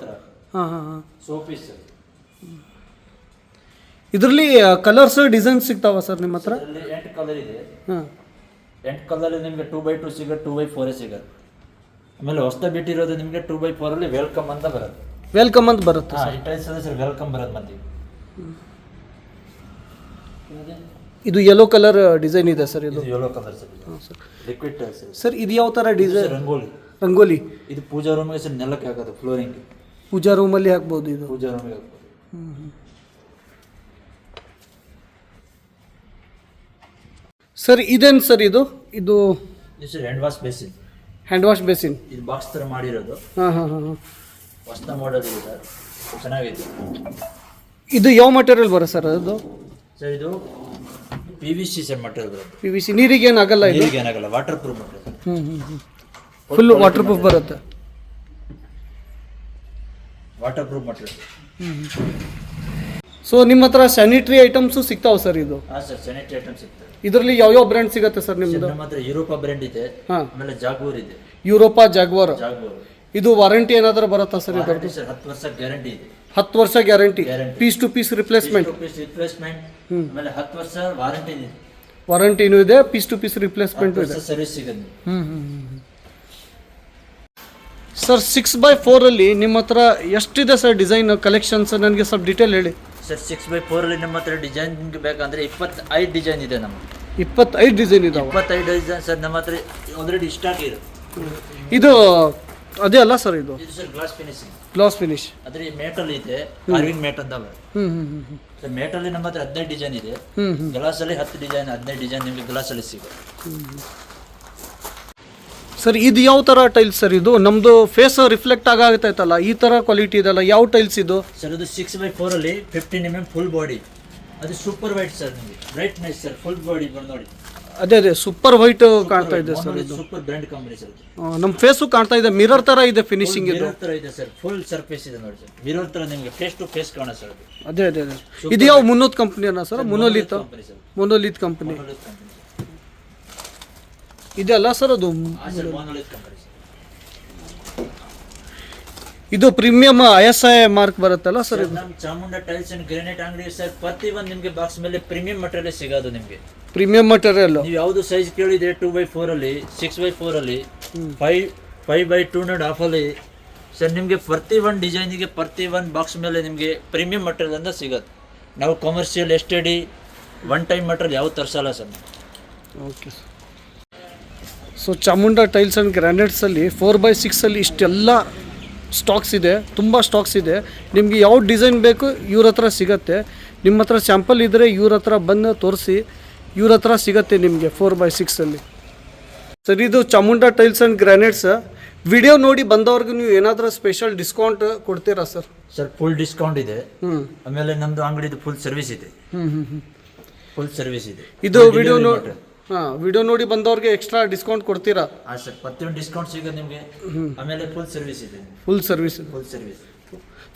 Speaker 1: ಹಾಂ ಹಾಂ ಹಾಂ.
Speaker 2: ಸೋಪೀಸ್ ಸರ್
Speaker 1: ಇದರಲ್ಲಿ ಕಲರ್ಸ್ ಡಿಸೈನ್ಸ್ ಸಿಗ್ತಾವ ಸರ್ ನಿಮ್ಮ ಹತ್ರ?
Speaker 2: ಎಂಟು ಕಲರ್ ಇದೆ.
Speaker 1: ಹಾಂ.
Speaker 2: ಎಂಟು ಕಾಲದಲ್ಲಿ ನಿಮಗೆ ಟೂ ಬೈ ಟೂ ಸಿಗೋದು ಟೂ ಬೈ ಫೋರೇ ಸಿಗೋದು ಆಮೇಲೆ ಹೊಸ್ದ ಬಿಟ್ಟಿರೋದು ನಿಮಗೆ ಟೂ ಬೈ ಫೋರಲ್ಲಿ ವೆಲ್ಕಮ್ ಅಂತ ಬರುತ್ತೆ.
Speaker 1: ವೆಲ್ಕಮ್ ಅಂತ ಬರುತ್ತೆ
Speaker 2: ಹಾಂ ಅಲ್ಲ ಸರ್ ವೆಲ್ಕಮ್ ಬರೋದು ಮಂದಿ
Speaker 1: ಇದು ಯೆಲ್ಲೋ ಕಲರ್ ಡಿಸೈನ್ ಇದೆ ಸರ್ ಇದು?
Speaker 2: Yellow colour sir liquid tiles
Speaker 1: sir. ಇದು. ಯಾವ ಥರ ಡಿಸೈನ್
Speaker 2: ರಂಗೋಲಿ.
Speaker 1: ರಂಗೋಲಿ.
Speaker 2: ಇದು ಪೂಜಾ ರೂಮಿಗೆ ಸರ್ ನೆಲಕ್ಕೆ ಹಾಕೋದು ಫ್ಲೋರಿಂಗ್
Speaker 1: ಪೂಜಾ ರೂಮಲ್ಲಿ ಹಾಕ್ಬೋದು ಇದು.
Speaker 2: ಪೂಜಾ ರೂಮಿಗೆ ಹಾಕೋದು
Speaker 1: ಸರ್ ಇದೇನು ಸರ್ ಇದು? ಇದು
Speaker 2: sir hand wash basin
Speaker 1: hand wash basin
Speaker 2: ಇದು ಬಾಕ್ಸ್ ಥರ ಮಾಡಿರೋದು.
Speaker 1: ಹಾಂ ಹಾಂ ಹಾಂ ಹಾಂ.
Speaker 2: ಹೊಸ್ತ ಮಾಡಲ್ ಇದೆ ಸರ್ ಚೆನ್ನಾಗಿದೆ
Speaker 1: ಇದು ಯಾವ ಮಟೀರಿಯಲ್ ಬರೋ ಸರ್ ಅದು?
Speaker 2: ಸರ್ ಇದು P V C sir material ಬರುತ್ತೆ
Speaker 1: ಪಿ ವಿ ಸಿ ನೀರಿಗೆ ಏನಾಗಲ್ಲ ಇದು?
Speaker 2: ನೀರಿಗೆ ಏನಾಗಲ್ಲ ವಾಟರ್ ಪ್ರೂಫ್ ಮಟೀರಿಯಲ್
Speaker 1: ಹ್ಞೂ ಹ್ಞೂ ಹ್ಞೂ ಫುಲ್ ವಾಟರ್ ಪ್ರೂಫ್ ಬರುತ್ತೆ.
Speaker 2: ವಾಟರ್ ಪ್ರೂಫ್ ಮಟೀರಿಯಲ್
Speaker 1: ಸೊ ನಿಮ್ಮ ಹತ್ರ ಸ್ಯಾನಿಟರಿ ಐಟಮ್ಸು ಸಿಗ್ತಾವೆ ಸರ್ ಇದು?
Speaker 2: ಹಾಂ ಸರ್ ಸ್ಯಾನಿಟರಿ ಐಟಮ್ ಸಿಗ್ತದೆ.
Speaker 1: ಇದರಲ್ಲಿ ಯಾವ್ಯಾವ ಬ್ರ್ಯಾಂಡ್ ಸಿಗುತ್ತೆ ಸರ್ ನಿಮ್ಮದು
Speaker 2: ನಮ್ಮ ಹತ್ರ ಯುರೋಪ ಬ್ರ್ಯಾಂಡ್ ಇದೆ
Speaker 1: ಹಾಂ.
Speaker 2: ಆಮೇಲೆ ಜಾಗೂರ್ ಇದೆ.
Speaker 1: ಯುರೋಪಾ ಜಾಗ್ವಾರ್
Speaker 2: ಜಾಗೂರ್
Speaker 1: ಇದು ವಾರಂಟಿ ಏನಾದರೂ ಬರುತ್ತಾ ಸರ್ ಇದರದ್ದು?
Speaker 2: ಸರ್ ಹತ್ತು ವರ್ಷ ಗ್ಯಾರಂಟಿ ಇದೆ.
Speaker 1: ಹತ್ತು ವರ್ಷ guarantee
Speaker 2: Guarantee.
Speaker 1: Piece to piece replacement
Speaker 2: replacement ಆಮೇಲೆ ಹತ್ತು ವರ್ಷ ವಾರಂಟಿ ಇದೆ.
Speaker 1: ವಾರಂಟಿನೂ ಇದೆ ಪೀಸ್ ಟು ಪೀಸ್ ರಿಪ್ಲೇಸ್ಮೆಂಟು ಇದೆ.
Speaker 2: ಸರ್ವಿಸ್ ಸಿಗುತ್ತೆ.
Speaker 1: ಸರ್ ಸಿಕ್ಸ್ ಬೈ ಫೋರಲ್ಲಿ ನಿಮ್ಮ ಹತ್ರ ಎಷ್ಟಿದೆ ಸರ್ ಡಿಸೈನ್ ಕಲೆಕ್ಷನ್ಸ್ ನನಗೆ ಸ್ವಲ್ಪ ಡೀಟೇಲ್ ಹೇಳಿ.
Speaker 2: ಸರ್ ಸಿಕ್ಸ್ ಬೈ ಫೋರಲ್ಲಿ ನಮ್ಮ ಹತ್ರ ಡಿಸೈನ್ ಬೇಕಂದ್ರೆ ಇಪ್ಪತ್ತೈದು ಡಿಸೈನ್ ಇದೆ ನಮ್ಗೆ
Speaker 1: ಇಪ್ಪತ್ತೈದು ಡಿಸೈನ್ ಇದೆ
Speaker 2: ಇಪ್ಪತ್ತೈದು ಡಿಸೈನ್ ಸರ್ ನಮ್ಮ ಹತ್ರ ಆಲ್ರೆಡಿ ಸ್ಟಾಕ್ ಇದೆ.
Speaker 1: ಇದು ಅದೇ ಅಲ್ಲ ಸರ್ ಇದು?
Speaker 2: ಇದು sir glass finishing
Speaker 1: glass finish
Speaker 2: ಅದ್ರ ಮೇಟಲ್ ಇದೆ ಕಾರ್ವಿಂಗ್ ಮೇಟ್ ಅಂತ ಸರ್ ಮೇಟಲ್ಲಿ ನಮ್ಮ ಹತ್ರ ಹದಿನೈದು ಡಿಸೈನ್ ಇದೆ. ಗ್ಲಾಸಲ್ಲಿ ಹತ್ತು ಡಿಸೈನ್ ಹದಿನೈದು ಡಿಸೈನ್ ನಿಮಗೆ ಗ್ಲಾಸಲ್ಲಿ ಸಿಗುತ್ತೆ.
Speaker 1: ಸರ್ ಇದು ಯಾವ ಥರ ಟೈಲ್ಸ್ ಸರ್ ಇದು? ನಮ್ಮದು ಫೇಸ್ ರಿಫ್ಲೆಕ್ಟ್ ಆಗಾಗ್ತೈತಲ್ಲ ಈ ಥರ ಕ್ವಾಲಿಟಿ ಇದೆಲ್ಲ ಯಾವ ಟೈಲ್ಸ್ ಇದು?
Speaker 2: ಸರ್ ಇದು six by ಫೋರಲ್ಲಿ fifteen M M full body ಅದು ಸೂಪರ್ ವೈಟ್ ಸರ್ ನಿಮಗೆ. ಬ್ರೈಟ್ನೆಸ್ ಸರ್ ಫುಲ್ ಬಾಡಿ ಬಂದು ನೋಡಿ.
Speaker 1: ಅದೇ ಅದೇ ಸೂಪರ್ ವೈಟ್ ಕಾಣ್ತಾ ಇದೆ ಸರ್ ಇದು.
Speaker 2: ಸೂಪರ್ ಬ್ರ್ಯಾಂಡ್ ಕಂಪನಿ ಸರ್
Speaker 1: ನಮ್ಮ ಫೇಸು ಕಾಣ್ತಾ ಇದೆ ಮಿರರ್ ಥರ ಇದೆ ಫಿನಿಶಿಂಗ್ ಇದು.
Speaker 2: ಮಿರರ್ ತರ ಇದೆ ಸರ್ ಫುಲ್ ಸರ್ಫೇಸ್ ಇದೆ ನೋಡಿ ಸರ್. ಮಿರರ್ ತರ ನಿಮಗೆ ಫೇಸ್ ಟು ಫೇಸ್ ಕಾಣ ಸರ್ ಅದೇ.
Speaker 1: ಅದೇ ಅದೇ ಇದು ಯಾವ ಮುನ್ನೂತ್ ಕಂಪನಿಯನ್ನ ಸರ್? ಮುನೋಲಿತ್? ಮೊನೋಲಿತ್ ಕಂಪನಿ ಇದೆಲ್ಲ ಸರ್ ಅದು
Speaker 2: ಸರ್
Speaker 1: ಇದು premium I S I mark ಬರುತ್ತಲ್ಲ ಸರ್ ಇದು?
Speaker 2: ನಮ್ಮ ಚಾಮುಂಡ ಟೈಲ್ಸ್ ಅಂಡ್ ಗ್ರಾನೈಟ್ ಅಂಗಡಿ ಸರ್ ಪ್ರತಿ ಒಂದು ನಿಮಗೆ ಬಾಕ್ಸ್ ಮೇಲೆ ಪ್ರೀಮಿಯಂ ಮಟೀರಿಯಲ್ ಸಿಗೋದು ನಿಮಗೆ.
Speaker 1: ಪ್ರೀಮಿಯಂ ಮಟೀರಿಯಲ್
Speaker 2: ನೀವು ಯಾವುದು ಸೈಜ್ ಕೇಳಿದೆ ಟೂ ಬೈ ಫೋರಲ್ಲಿ six by ಫೋರಲ್ಲಿ five five by two and ಅಲ್ಲಿ ಸರ್ ನಿಮಗೆ ಪ್ರತಿ ಒಂದು ಡಿಸೈನಿಗೆ ಪ್ರತಿ ಒಂದು ಬಾಕ್ಸ್ ಮೇಲೆ ನಿಮಗೆ ಪ್ರೀಮಿಯಂ ಮಟೀರಿಯಲ್ ಅಂತ ಸಿಗುತ್ತೆ. ನಾವು ಕಮರ್ಷಿಯಲ್ ಎಸ್ಟಡಿ ಒನ್ ಟೈಮ್ ಮಟೀರಿಯಲ್ ಯಾವ ತರಿಸಲ್ಲ sir. Okay
Speaker 1: okay so Chamunda tiles and ಗ್ರಾನೈಟ್ಸಲ್ಲಿ four by ಸಿಕ್ಸಲ್ಲಿ ಇಷ್ಟೆಲ್ಲ ಸ್ಟಾಕ್ಸ್ ಇದೆ ತುಂಬ ಸ್ಟಾಕ್ಸ್ ಇದೆ. ನಿಮಗೆ ಯಾವ ಡಿಸೈನ್ ಬೇಕು ಇವ್ರ ಹತ್ರ ಸಿಗತ್ತೆ. ನಿಮ್ಮ ಹತ್ರ ಸ್ಯಾಂಪಲ್ ಇದ್ದರೆ ಇವ್ರ ಹತ್ರ ಬಂದು ತೋರಿಸಿ ಇವ್ರ ಹತ್ರ ಸಿಗತ್ತೆ ನಿಮಗೆ ಫೋರ್ ಬೈ ಸಿಕ್ಸಲ್ಲಿ ಸರ್ ಇದು Chamunda tiles and granites video ನೋಡಿ ಬಂದವ್ರಿಗೆ ನೀವು ಏನಾದರೂ ಸ್ಪೆಷಲ್ ಡಿಸ್ಕೌಂಟ್ ಕೊಡ್ತೀರಾ ಸರ್
Speaker 2: ಸರ್ ಫುಲ್ ಡಿಸ್ಕೌಂಟ್ ಇದೆ.
Speaker 1: ಹ್ಞೂ
Speaker 2: ಆಮೇಲೆ ನಮ್ಮದು ಅಂಗಡಿದು ಫುಲ್ ಸರ್ವಿಸ್ ಇದೆ.
Speaker 1: ಹ್ಞೂ ಹ್ಞೂ ಹ್ಞೂ
Speaker 2: ಫುಲ್ ಸರ್ವಿಸ್ ಇದೆ.
Speaker 1: ಇದು ವಿಡಿಯೋ ನೋಡಿ ಹಾಂ ವಿಡಿಯೋ ನೋಡಿ ಬಂದವ್ರಿಗೆ ಎಕ್ಸ್ಟ್ರಾ ಡಿಸ್ಕೌಂಟ್ ಕೊಡ್ತೀರಾ?
Speaker 2: ಹಾಂ ಸರ್ ಪ್ರತಿಯೊಂದು ಡಿಸ್ಕೌಂಟ್ ಸಿಗೋದು ನಿಮಗೆ ಆಮೇಲೆ ಫುಲ್ ಸರ್ವಿಸ್ ಇದೆ.
Speaker 1: Full service
Speaker 2: full service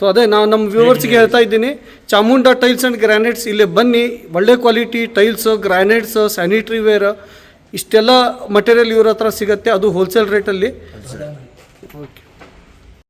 Speaker 1: so ಅದೇ ನಾವು ನಮ್ಮ ವ್ಯೂವರ್ಸ್ಗೆ ಹೇಳ್ತಾ ಇದ್ದೀನಿ ಚಾಮುಂಡ ಟೈಲ್ಸ್ ಆ್ಯಂಡ್ ಗ್ರಾನೈಟ್ಸ್ ಇಲ್ಲೇ ಬನ್ನಿ ಒಳ್ಳೆ quality tiles granites sanitary ware ಇಷ್ಟೆಲ್ಲ ಮಟೀರಿಯಲ್ ಇವ್ರ ಹತ್ರ ಸಿಗುತ್ತೆ ಅದು ಹೋಲ್ಸೇಲ್ ರೇಟಲ್ಲಿ